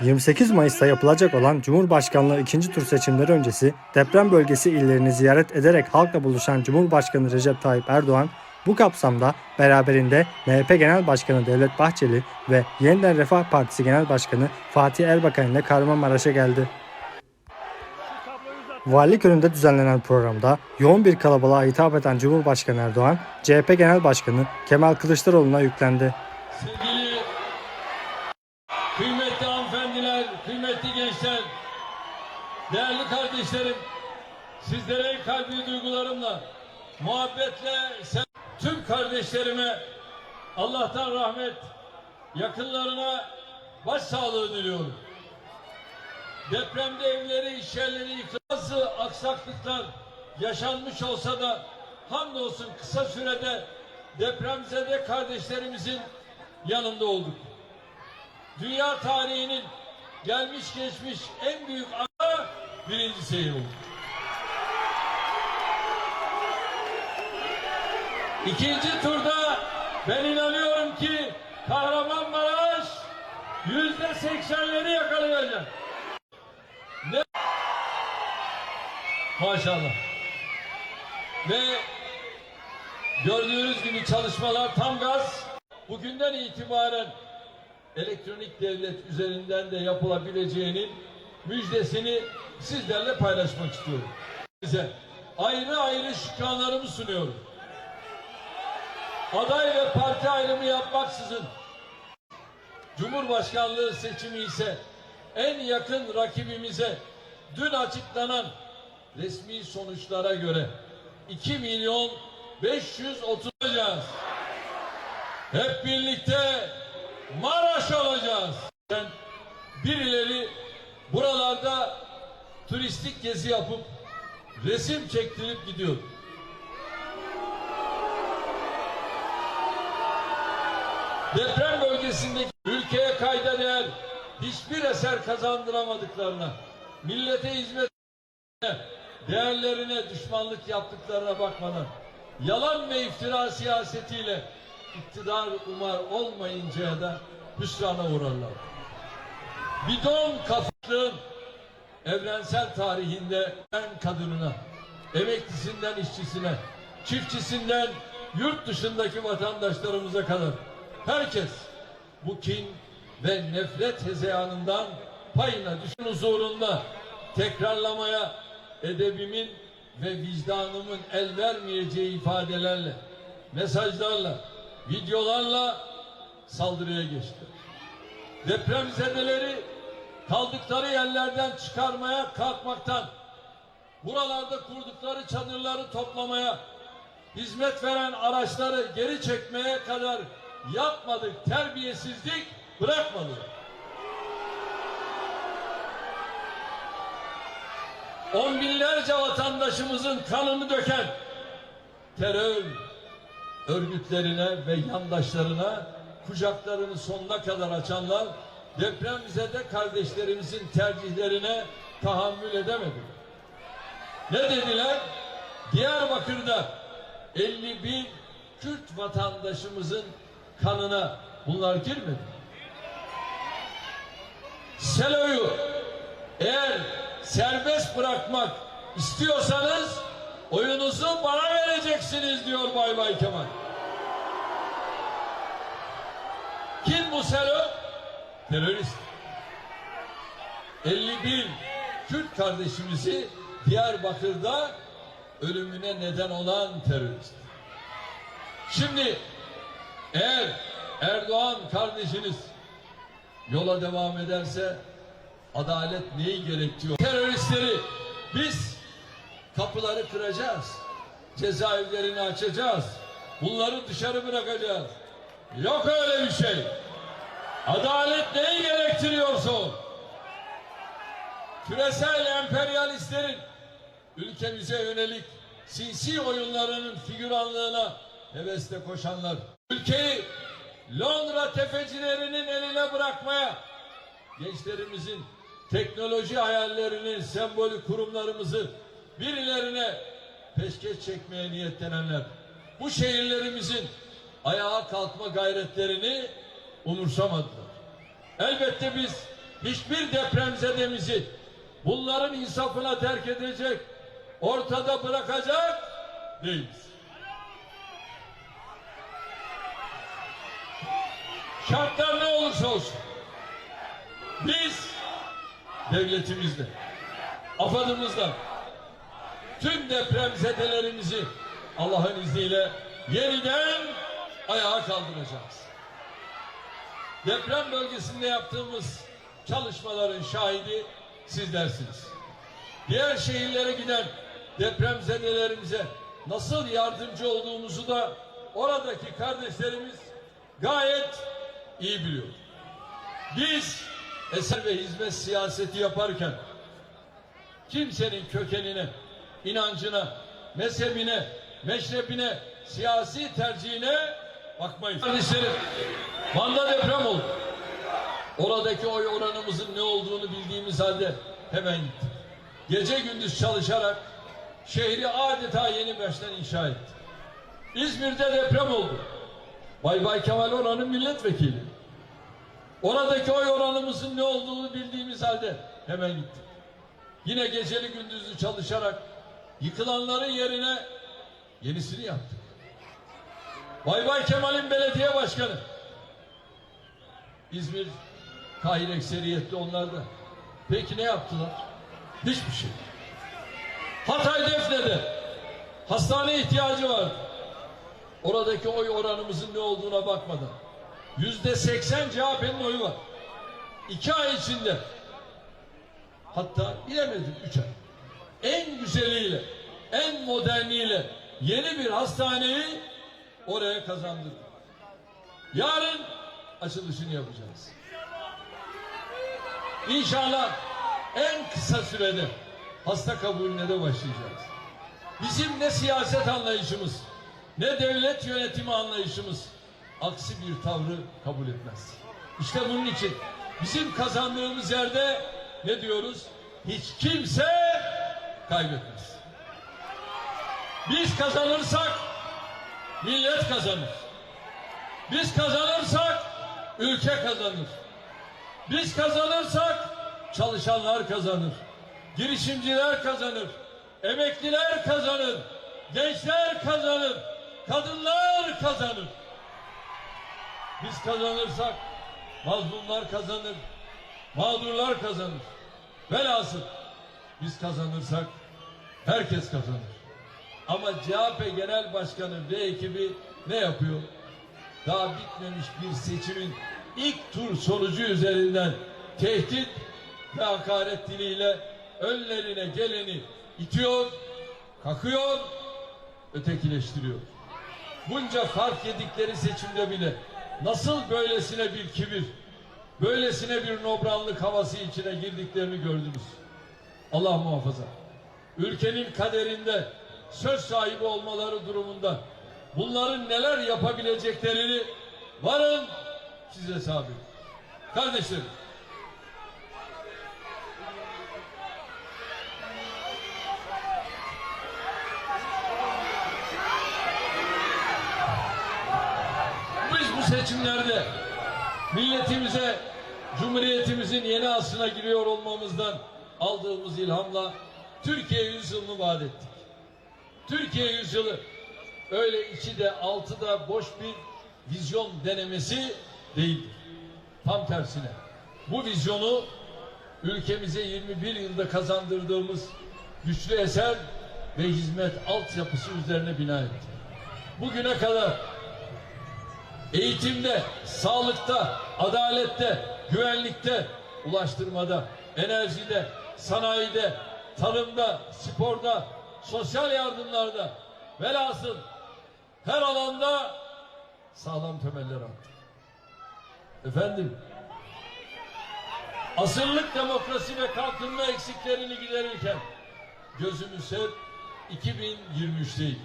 28 Mayıs'ta yapılacak olan Cumhurbaşkanlığı ikinci tur seçimleri öncesi deprem bölgesi illerini ziyaret ederek halkla buluşan Cumhurbaşkanı Recep Tayyip Erdoğan bu kapsamda beraberinde MHP Genel Başkanı Devlet Bahçeli ve Yeniden Refah Partisi Genel Başkanı Fatih Erbakan ile Kahramanmaraş'a geldi. Valilik önünde düzenlenen programda yoğun bir kalabalığa hitap eden Cumhurbaşkanı Erdoğan, CHP Genel Başkanı Kemal Kılıçdaroğlu'na yüklendi. Kıymetli gençler, değerli kardeşlerim, sizlere kalbi duygularımla, muhabbetle tüm kardeşlerime Allah'tan rahmet, yakınlarına başsağlığı diliyorum. Depremde evleri, iş yerleri. Bazı aksaklıklar yaşanmış olsa da hamdolsun kısa sürede depremzede kardeşlerimizin yanında olduk. Dünya tarihinin gelmiş geçmiş en büyük ana birinci seyir oldu. İkinci turda ben inanıyorum ki Kahramanmaraş yüzde seksenleri yakalayacak. Ne? Maşallah. Ve gördüğünüz gibi çalışmalar tam gaz. Bugünden itibaren elektronik devlet üzerinden de yapılabileceğinin müjdesini sizlerle paylaşmak istiyorum. Size ayrı ayrı şükranlarımı sunuyorum. Aday ve parti ayrımı yapmaksızın Cumhurbaşkanlığı seçimi ise en yakın rakibimize dün açıklanan resmi sonuçlara göre 2 milyon 530 olacağız. Hep birlikte Maraş olacağız. Ben birileri buralarda turistik gezi yapıp resim çektirip gidiyor. Deprem bölgesindeki ülkeye kayda değer hiçbir eser kazandıramadıklarına, millete hizmet değerlerine düşmanlık yaptıklarına bakmadan yalan ve iftira siyasetiyle iktidar umar olmayıncaya da hüsrana uğrarlar. Bidon kafaklığın evrensel tarihinde en kadınına, emeklisinden işçisine, çiftçisinden yurt dışındaki vatandaşlarımıza kadar herkes bu kin ve nefret hezeyanından payına düşen huzurunda tekrarlamaya edebimin ve vicdanımın el vermeyeceği ifadelerle, mesajlarla, videolarla saldırıya geçti. Depremzedeleri kaldıkları yerlerden çıkarmaya kalkmaktan, buralarda kurdukları çadırları toplamaya, hizmet veren araçları geri çekmeye kadar yapmadık terbiyesizlik bırakmadık. On binlerce vatandaşımızın kanını döken terör örgütlerine ve yandaşlarına kucaklarını sonuna kadar açanlar depremzede kardeşlerimizin tercihlerine tahammül edemedi. Ne dediler? Diyarbakır'da 50 bin Kürt vatandaşımızın kanına bunlar girmedi. Selo'yu eğer serbest bırakmak istiyorsanız oyunuzu bana vereceksiniz diyor Bay Bay Kemal. Kim bu Selo? Terörist. 50 bin Kürt kardeşimizi Diyarbakır'da ölümüne neden olan terörist. Şimdi eğer Erdoğan kardeşiniz yola devam ederse adalet neyi gerektiriyor? Teröristleri biz kapıları kıracağız. Cezaevlerini açacağız. Bunları dışarı bırakacağız. Yok öyle bir şey. Adalet neyi gerektiriyorsa. Küresel emperyalistlerin ülkemize yönelik sinsi oyunlarının figüranlığına hevesle koşanlar. Ülkeyi Londra tefecilerinin eline bırakmaya, gençlerimizin teknoloji hayallerinin sembolü kurumlarımızı birilerine peşkeş çekmeye niyetlenenler. Bu şehirlerimizin ayağa kalkma gayretlerini umursamadılar. Elbette biz hiçbir depremzedemizi bunların insafına terk edecek, ortada bırakacak değiliz. Şartlar ne olursa olsun biz devletimizle, afadımızla tüm depremzedelerimizi Allah'ın izniyle yeniden ayağa kaldıracağız. Deprem bölgesinde yaptığımız çalışmaların şahidi sizlersiniz. Diğer şehirlere giden depremzedelerimize nasıl yardımcı olduğumuzu da oradaki kardeşlerimiz gayet iyi biliyor. Biz eser ve hizmet siyaseti yaparken kimsenin kökenine, inancına, mezhebine, meşrebine, siyasi tercihine bakmayız. Kardeşlerim, Van'da deprem oldu. Oradaki oy oranımızın ne olduğunu bildiğimiz halde hemen gittik. Gece gündüz çalışarak şehri adeta yeni baştan inşa ettik. İzmir'de deprem oldu. Bay Bay Kemal oranın milletvekili. Oradaki oy oranımızın ne olduğunu bildiğimiz halde hemen gittik. Yine geceli gündüzlü çalışarak yıkılanların yerine yenisini yaptık. Bay Bay Kemal'in belediye başkanı. İzmir kahir ekseriyetli onlar da. Peki ne yaptılar? Hiçbir şey. Hatay Defne'de hastane ihtiyacı vardı. Oradaki oy oranımızın ne olduğuna bakmadan yüzde seksen CHP'nin oyu var. İki ay içinde hatta bilemedim üç ay. En güzeliyle, en moderniyle yeni bir hastaneyi oraya kazandırdık. Yarın açılışını yapacağız. İnşallah en kısa sürede hasta kabulüne de başlayacağız. Bizim ne siyaset anlayışımız, ne devlet yönetimi anlayışımız aksi bir tavrı kabul etmez. İşte bunun için bizim kazandığımız yerde ne diyoruz? Hiç kimse kaybetmez. Biz kazanırsak millet kazanır. Biz kazanırsak ülke kazanır. Biz kazanırsak çalışanlar kazanır. Girişimciler kazanır. Emekliler kazanır. Gençler kazanır. Kadınlar kazanır. Biz kazanırsak mazlumlar kazanır. Mağdurlar kazanır. Velhasıl biz kazanırsak herkes kazanır. Ama CHP Genel Başkanı ve ekibi ne yapıyor? Daha bitmemiş bir seçimin ilk tur sonucu üzerinden tehdit ve hakaret diliyle önlerine geleni itiyor, kakıyor, ötekileştiriyor. Bunca fark yedikleri seçimde bile nasıl böylesine bir kibir, böylesine bir nobranlık havası içine girdiklerini gördünüz. Allah muhafaza. Ülkenin kaderinde söz sahibi olmaları durumunda bunların neler yapabileceklerini varın size sabit. Kardeşlerim biz bu seçimlerde milletimize Cumhuriyetimizin yeni aslına giriyor olmamızdan aldığımız ilhamla Türkiye yüzyılını vaat ettik. Türkiye yüzyılı öyle içi de altı da boş bir vizyon denemesi değildir. Tam tersine bu vizyonu ülkemize 21 yılda kazandırdığımız güçlü eser ve hizmet altyapısı üzerine bina ettik. Bugüne kadar eğitimde, sağlıkta, adalette, güvenlikte, ulaştırmada, enerjide, sanayide, tarımda, sporda, sosyal yardımlarda velhasıl her alanda sağlam temeller attık. Efendim, asırlık demokrasi ve kalkınma eksiklerini giderirken gözümüz hep 2023'teydi.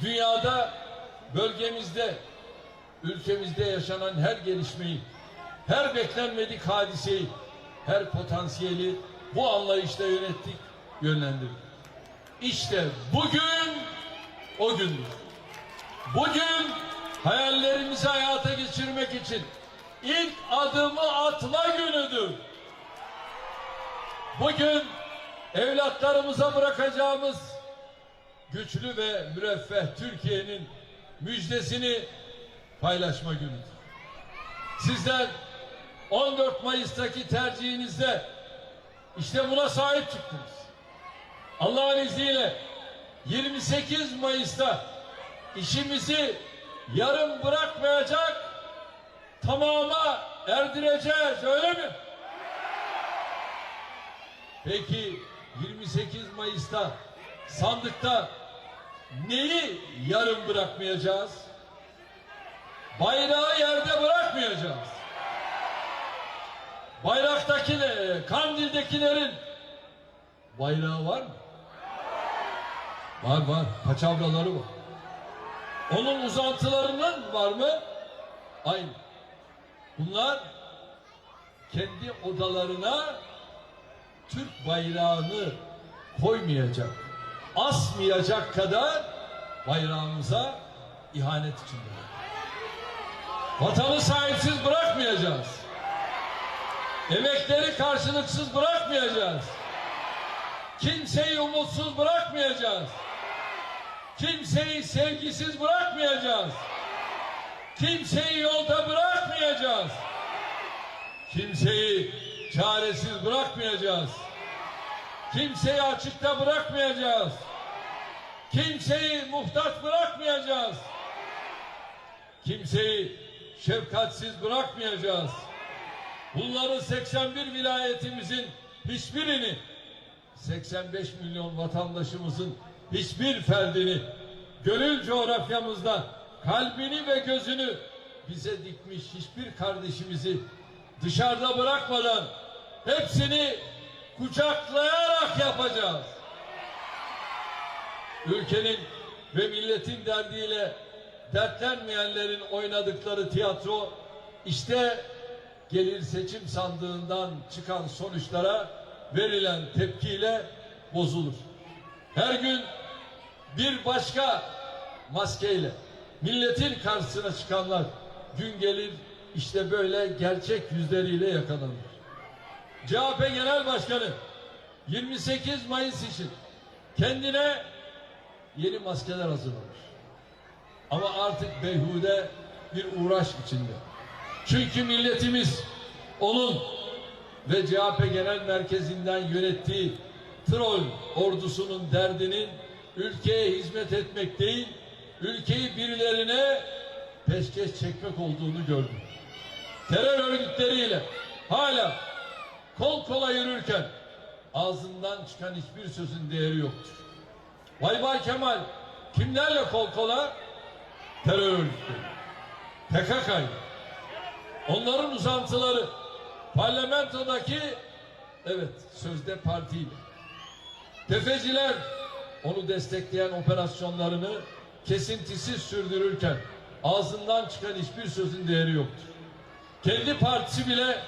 Dünyada, bölgemizde, ülkemizde yaşanan her gelişmeyi, her beklenmedik hadiseyi, her potansiyeli bu anlayışla yönettik, yönlendirdik. İşte bugün o gündür. Bugün hayallerimizi hayata geçirmek için ilk adımı atma günüdür. bugün evlatlarımıza bırakacağımız güçlü ve müreffeh Türkiye'nin müjdesini paylaşma günüdür. Sizler 14 Mayıs'taki tercihinizde işte buna sahip çıktınız. Allah'ın izniyle 28 Mayıs'ta işimizi yarım bırakmayacak tamama erdireceğiz öyle mi? Peki 28 Mayıs'ta sandıkta neyi yarım bırakmayacağız? Bayrağı yerde bırakmayacağız. Bayraktakiler, Kandil'dekilerin bayrağı var mı? Var var. Paçavraları var. Onun uzantılarının var mı? Aynı. Bunlar kendi odalarına Türk bayrağını koymayacak, asmayacak kadar bayrağımıza ihanet içinde. Vatanı sahipsiz bırakmayacağız. Emekleri karşılıksız bırakmayacağız. Kimseyi umutsuz bırakmayacağız. Kimseyi sevgisiz bırakmayacağız. Kimseyi yolda bırakmayacağız. Kimseyi çaresiz bırakmayacağız. Kimseyi açıkta bırakmayacağız. Kimseyi muhtaç bırakmayacağız. Kimseyi şefkatsiz bırakmayacağız. Bunların 81 vilayetimizin hiçbirini 85 milyon vatandaşımızın hiçbir ferdini gönül coğrafyamızda kalbini ve gözünü bize dikmiş hiçbir kardeşimizi dışarıda bırakmadan hepsini kucaklayarak yapacağız. Ülkenin ve milletin derdiyle dertlenmeyenlerin oynadıkları tiyatro işte gelir seçim sandığından çıkan sonuçlara verilen tepkiyle bozulur. Her gün bir başka maskeyle milletin karşısına çıkanlar gün gelir işte böyle gerçek yüzleriyle yakalanır. CHP Genel Başkanı 28 Mayıs için kendine yeni maskeler hazırlamış. Ama artık beyhude bir uğraş içinde. Çünkü milletimiz onun ve CHP Genel Merkezi'nden yönettiği troll ordusunun derdinin ülkeye hizmet etmek değil, ülkeyi birilerine peşkeş çekmek olduğunu gördüm. Terör örgütleriyle hala kol kola yürürken ağzından çıkan hiçbir sözün değeri yoktur. Vay Bay Kemal kimlerle kol kola? Terör örgütleri. PKK'yla. Onların uzantıları parlamentodaki evet sözde partiyle. Tefeciler onu destekleyen operasyonlarını kesintisiz sürdürürken ağzından çıkan hiçbir sözün değeri yoktur. Kendi partisi bile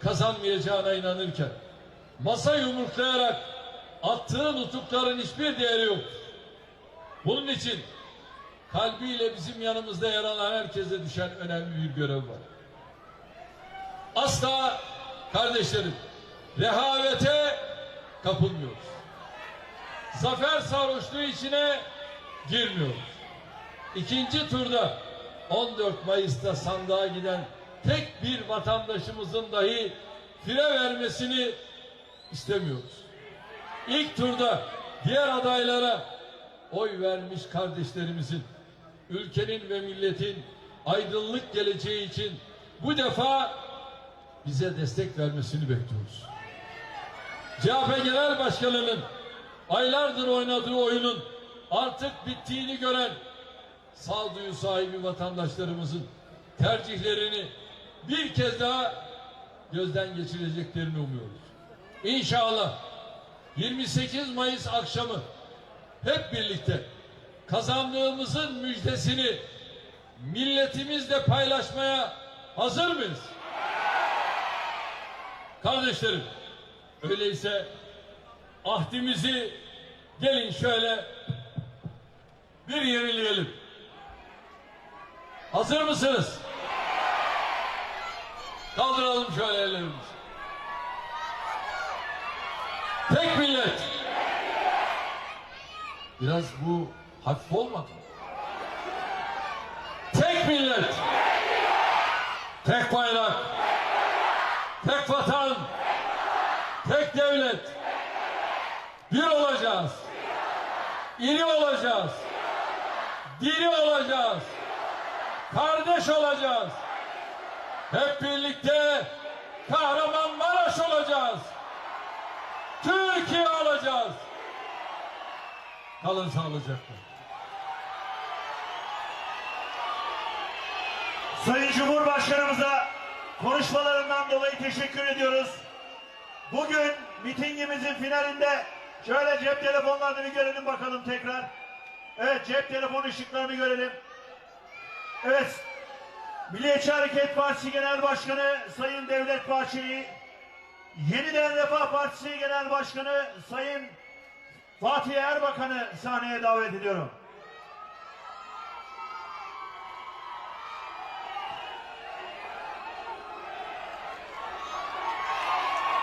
kazanmayacağına inanırken masa yumruklayarak attığı nutukların hiçbir değeri yoktur. Bunun için kalbiyle bizim yanımızda yer alan herkese düşen önemli bir görev var. Asla kardeşlerim rehavete kapılmıyoruz. Zafer sarhoşluğu içine girmiyoruz. İkinci turda 14 Mayıs'ta sandığa giden tek bir vatandaşımızın dahi fire vermesini istemiyoruz. İlk turda diğer adaylara oy vermiş kardeşlerimizin ülkenin ve milletin aydınlık geleceği için bu defa bize destek vermesini bekliyoruz. CHP Genel Başkanı'nın aylardır oynadığı oyunun artık bittiğini gören sağduyu sahibi vatandaşlarımızın tercihlerini bir kez daha gözden geçireceklerini umuyoruz. İnşallah 28 Mayıs akşamı hep birlikte kazandığımızın müjdesini milletimizle paylaşmaya hazır mıyız? Kardeşlerim, öyleyse ahdimizi gelin şöyle bir yenileyelim. Hazır mısınız? Kaldıralım şöyle ellerimizi. Tek millet. Biraz bu hafif olmadı mı? Tek millet. Tek bayrak. Tek vatan. Tek devlet. Bir olacağız. İri olacağız. Diri olacağız. Kardeş olacağız. Hep birlikte Kahramanmaraş olacağız. Türkiye olacağız. Kalın sağlıcakla. Sayın Cumhurbaşkanımıza konuşmalarından dolayı teşekkür ediyoruz. Bugün mitingimizin finalinde şöyle cep telefonlarını bir görelim bakalım tekrar. Evet cep telefon ışıklarını görelim. Evet Milliyetçi Hareket Partisi Genel Başkanı Sayın Devlet Bahçeli, Yeniden Refah Partisi Genel Başkanı Sayın Fatih Erbakan'ı sahneye davet ediyorum.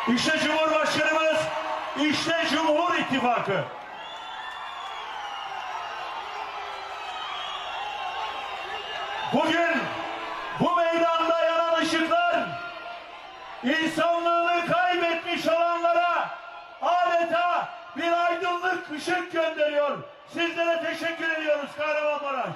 İşte Cumhurbaşkanımız, işte Cumhur İttifakı. Bugün bu meydanda yanan ışıklar insanlığını kaybetmiş olanlara adeta bir aydınlık ışık gönderiyor. Sizlere teşekkür ediyoruz Kahramanmaraş.